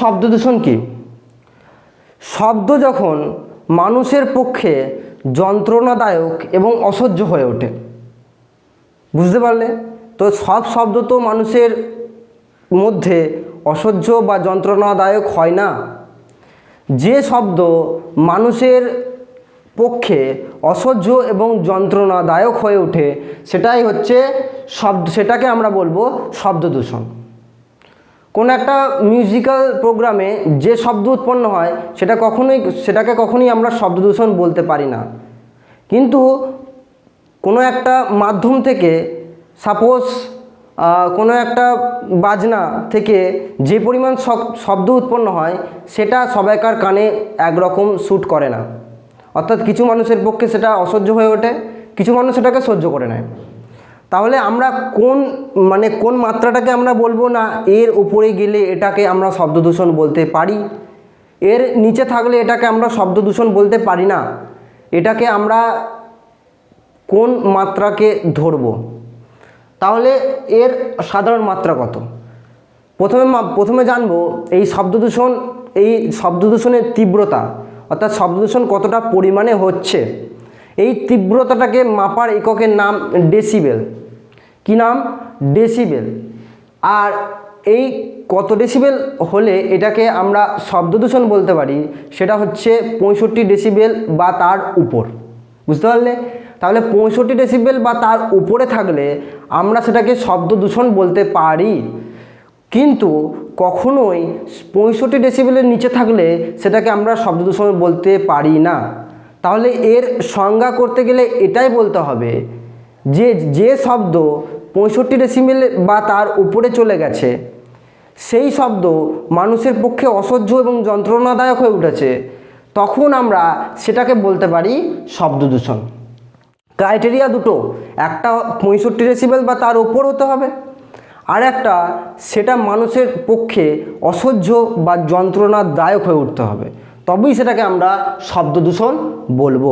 শব্দ দূষণ কি? শব্দ যখন মানুষের পক্ষে যন্ত্রণাদায়ক এবং অসহ্য হয়ে ওঠে। বুঝতে পারলে? তো সব শব্দ তো মানুষের মধ্যে অসহ্য বা যন্ত্রণাদায়ক হয় না। যে শব্দ মানুষের পক্ষে অসহ্য এবং যন্ত্রণাদায়ক হয়ে ওঠে, সেটাই হচ্ছে শব্দ, সেটাকে আমরা বলব শব্দ দূষণ। কোনো একটা মিউজিক্যাল প্রোগ্রামে যে শব্দ উৎপন্ন হয়, সেটা কখনোই, সেটাকে কখনোই আমরা শব্দ দূষণ বলতে পারি না। কিন্তু কোনো একটা মাধ্যম থেকে সাপোজ কোনো একটা বাজনা থেকে যে পরিমাণ শব- শব্দ উৎপন্ন হয়, সেটা সবাইকার কানে একরকম শ্যুট করে না। অর্থাৎ কিছু মানুষের পক্ষে সেটা অসহ্য হয়ে ওঠে, কিছু মানুষ সেটাকে সহ্য করে নেয়। তাহলে আমরা কোন মানে কোন মাত্রাটাকে আমরা বলব না, এর উপরে গেলে এটাকে আমরা শব্দ দূষণ বলতে পারি। এর নিচে থাকলে এটাকে আমরা শব্দ দূষণ বলতে পারি না। এটাকে আমরা কোন মাত্রাকে ধরব? তাহলে এর সাধারণ মাত্রা কত? প্রথমে প্রথমে জানব এই শব্দ দূষণ, এই শব্দ দূষণের তীব্রতা, অর্থাৎ শব্দ দূষণ কতটা পরিমাণে হচ্ছে। এই তীব্রতাটাকে মাপার এককের নাম ডেসিবেল কি নাম? ডেসিবেল আর এই কত ডেসিবেল হলে এটাকে আমরা শব্দ দূষণ বলতে পারি, সেটা হচ্ছে পঁয়ষট্টি ডেসিবেল বা তার উপর। বুঝতে পারলে? তাহলে পঁয়ষট্টি ডেসিবেল বা তার উপরে থাকলে আমরা সেটাকে শব্দ দূষণ বলতে পারি। কিন্তু কখনোই পঁয়ষট্টি ডেসিবেলের নিচে থাকলে সেটাকে আমরা শব্দ দূষণ বলতে পারি না। তাহলে এর সংজ্ঞা করতে গেলে এটাই বলতে হবে যে যে শব্দ পঁয়ষট্টি ডেসিবেল বা তার উপরে চলে গেছে। সেই শব্দ মানুষের পক্ষে অসহ্য এবং যন্ত্রণাদায়ক হয়ে উঠেছে। তখন আমরা সেটাকে বলতে পারি শব্দ দূষণ। ক্রাইটেরিয়া দুটো, একটা পঁয়ষট্টি ডেসিবেল বা তার উপর হতে হবে, আর একটা সেটা মানুষের পক্ষে অসহ্য বা যন্ত্রণাদায়ক হয়ে উঠতে হবে। তবেই সেটাকে আমরা শব্দ দূষণ বলব।